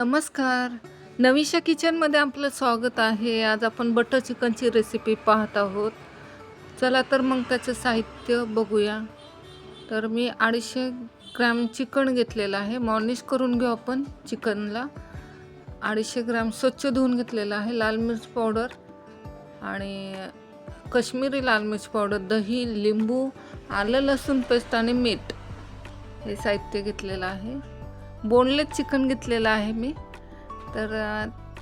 नमस्कार. नविशा किचनमध्ये आपलं स्वागत आहे. आज आपण बटर चिकनची रेसिपी पाहत आहोत. चला तर मग त्याचं साहित्य बघूया. तर मी अडीचशे ग्रॅम चिकन घेतलेलं आहे. मॉर्निश करून घेऊ आपण चिकनला. अडीचशे ग्रॅम स्वच्छ धुवून घेतलेलं आहे. लाल मिर्च पावडर आणि कश्मीरी लाल मिर्च पावडर दही लिंबू आलं लसूण पेस्ट आणि मीठ हे साहित्य घेतलेलं आहे. बोनलेस चिकन घेतलेलं आहे मी. तर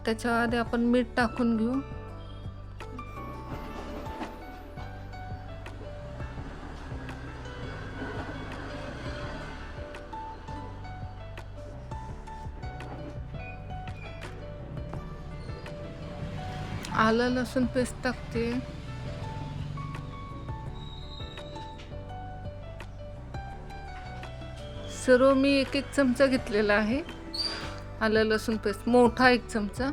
त्याच्यामध्ये आपण मीठ टाकून घेऊ. आलं लसूण पेस्ट टाकते. सर्व मी एक एक चमचा घेतलेला आहे. आलं लसूण पेस्ट मोठा एक चमचा.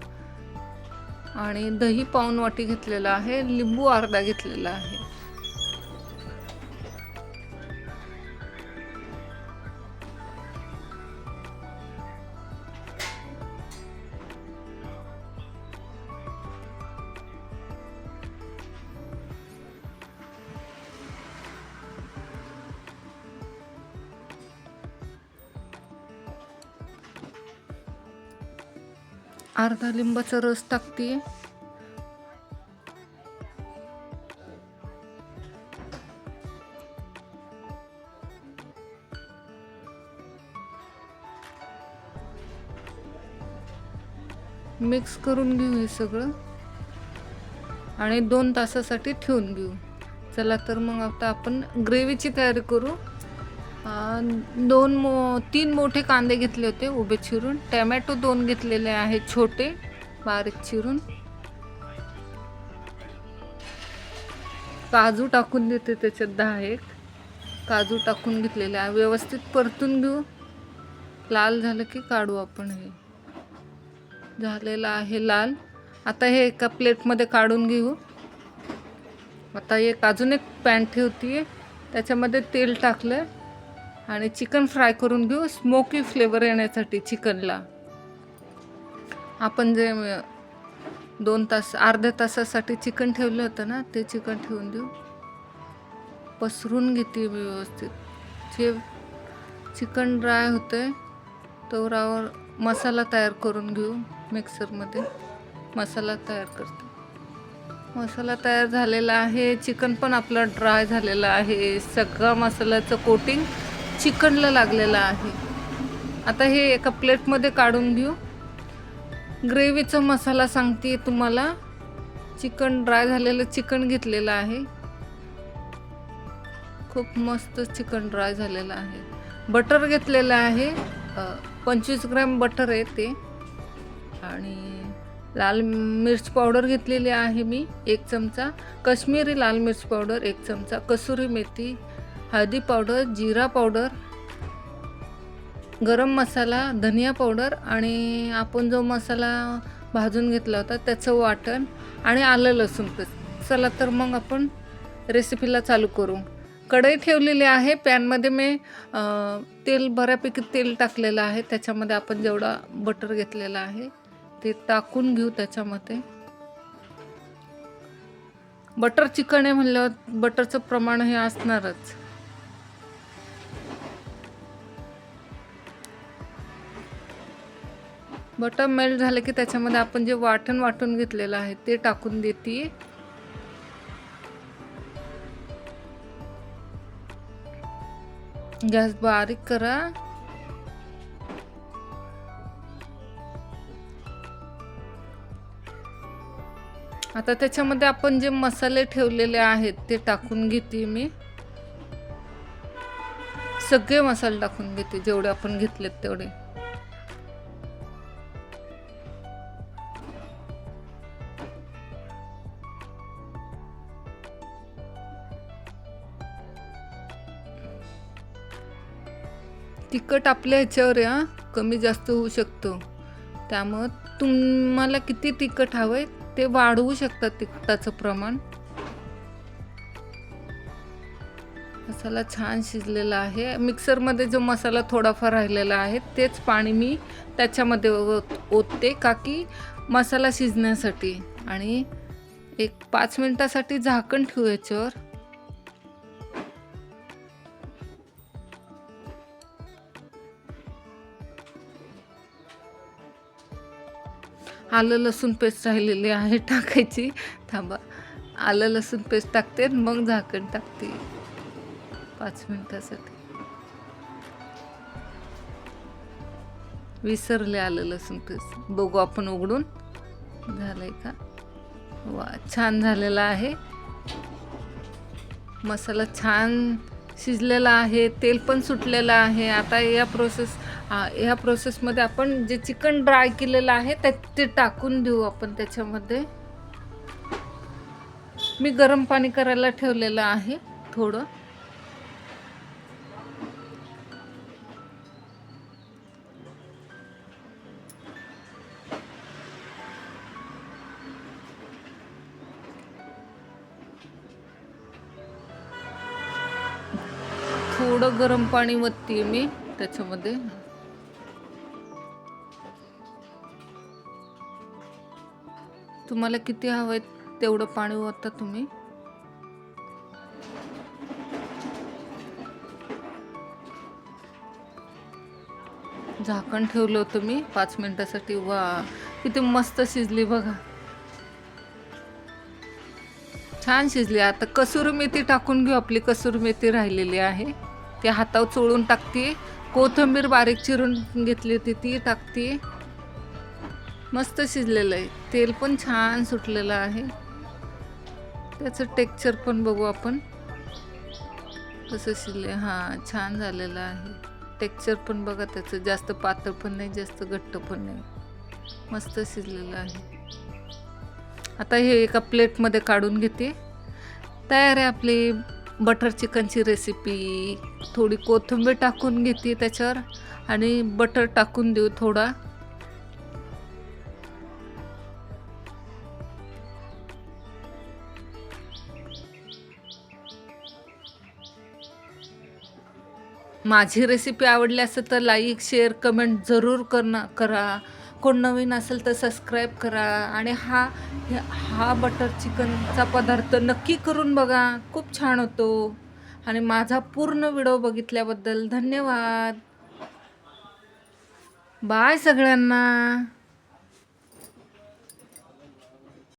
आणि दही पाऊन वाटी घेतलेला आहे. लिंबू अर्धा घेतलेला आहे. अर्धा लिंबाचा रस टाकते. मिक्स करून घेऊ हे सगळं. आणि दोन तासासाठी ठेवून घेऊ. चला तर मग आता आपण ग्रेव्हीची तयारी करू. दोन मो तीन मोठे कांदे घेतले होते उभे चिरून. टॅमॅटो दोन घेतलेले आहेत छोटे बारीक चिरून. काजू टाकून देते त्याच्यात दहा एक. काजू टाकून घेतलेले आहे. व्यवस्थित परतून घेऊ. लाल झालं की काढू आपण हे. झालेलं आहे लाल. आता हे एका प्लेटमध्ये काढून घेऊ. आता एक अजून एक पॅन ठेवते त्याच्यामध्ये तेल टाकलं आणि चिकन फ्राय करून घेऊ. स्मोकी फ्लेवर येण्यासाठी चिकनला. आपण जे दोन तास अर्ध्या तासासाठी चिकन ठेवलं होतं ना ते चिकन ठेवून देऊ. पसरून घेते मी व्यवस्थित. जे चिकन ड्राय होते तोरावर मसाला तयार करून घेऊ मिक्सरमध्ये. मसाला तयार करते. मसाला तयार झालेला आहे. चिकन पण आपलं ड्राय झालेलं आहे. सगळा मसाल्याचं कोटिंग चिकनला लागलेलं आहे. आता हे एका प्लेटमध्ये काढून घेऊ. ग्रेव्हीचा मसाला सांगते तुम्हाला. चिकन ड्राय झालेलं चिकन घेतलेलं आहे. खूप मस्त चिकन ड्राय झालेलं आहे. बटर घेतलेलं आहे. पंचवीस ग्रॅम बटर आहे ते. आणि लाल मिर्च पावडर घेतलेली आहे मी एक चमचा. कश्मीरी लाल मिर्च पावडर एक चमचा. कसुरी मेथी हळदी पावडर जिरा पावडर गरम मसाला धनिया पावडर आणि आपण जो मसाला भाजून घेतला होता त्याचं वाटण आणि आलं लसूण पेस्ट चला तर मग आपण रेसिपीला चालू करू. कढई ठेवलेली आहे पॅनमध्ये मी तेल बऱ्यापैकी तेल टाकलेलं आहे. त्याच्यामध्ये आपण जेवढा बटर घेतलेला आहे ते टाकून घेऊ त्याच्यामध्ये. बटर चिकन आहे म्हणल्यावर बटरचं प्रमाण हे असणारच. बटर मेल्ट झालं की त्याच्यामध्ये आपण जे वाटण वाटून घेतलेलं आहे ते टाकून देते. गॅस बारीक करा. आता त्याच्यामध्ये आपण जे मसाले ठेवलेले आहेत ते टाकून घेते मी. सगळे मसाले टाकून घेते जेवढे आपण घेतलेत तेवढे. तिखट आपल्या ह्याच्यावर या कमी जास्त होऊ शकतो. त्यामुळं तुम्हाला किती तिखट हवं आहे ते वाढवू शकतात तिखटाचं प्रमाण. मसाला छान शिजलेला आहे. मिक्सरमध्ये जो मसाला थोडाफार राहिलेला आहे तेच पाणी मी त्याच्यामध्ये ओतते का की मसाला शिजण्यासाठी. आणि एक पाच मिनटासाठी झाकण ठेवू याच्यावर आलं लसूण पेस्ट राहिलेली आहे टाकायची. थांबा. आलं लसूण पेस्ट टाकते आणि मग झाकण टाकते. पाच मिनिटासाठी. विसरले आलं लसूण पेस्ट. बघू आपण उघडून. झालंय का? वा छान झालेला आहे. मसाला छान शिजलेला आहे तेल पण सुटलेलं आहे. आता या प्रोसेस ह्या प्रोसेसमध्ये आपण जे चिकन ड्राय केलेलं आहे ते ते टाकून देऊ आपण त्याच्यामध्ये. मी गरम पाणी करायला ठेवलेलं आहे थोडं. थोडं गरम पाणी वतते मी त्याच्यामध्ये. तुम्हाला किती हवंय तेवढं पाणी ओतता तुम्ही? झाकण ठेवलं होतं मी पाच मिनिटासाठी. वा किती मस्त शिजली बघा. छान शिजली. आता कसूर मेथी टाकून घेऊ आपली कसूर मेथी राहिलेली आहे. ती हातावर चोळून टाकते कोथिंबीर बारीक चिरून घेतली होती ती टाकते मस्त शिजलेलं आहे. तेल पण छान सुटलेलं आहे. त्याचं टेक्चर पण बघू आपण. कसं शिजले हां छान झालेलं आहे. टेक्चर पण बघा त्याचं. जास्त पातळ पण नाही जास्त घट्ट पण नाही. मस्त शिजलेलं आहे. आता हे एका प्लेटमध्ये काढून घेते. तयार आहे आपली बटर चिकनची रेसिपी थोडी कोथिंबीर टाकून घेते त्याच्यावर. आणि बटर टाकून देऊ थोडा. माझी रेसिपी आवडली असेल तर लाईक शेअर कमेंट जरूर करणं करा. कोण नवीन असेल तर सबस्क्राईब करा. आणि हा हे- हा बटर चिकनचा पदार्थ नक्की करून बघा. खूप छान होतो. आणि माझा पूर्ण व्हिडिओ बघितल्याबद्दल धन्यवाद. बाय सगळ्यांना.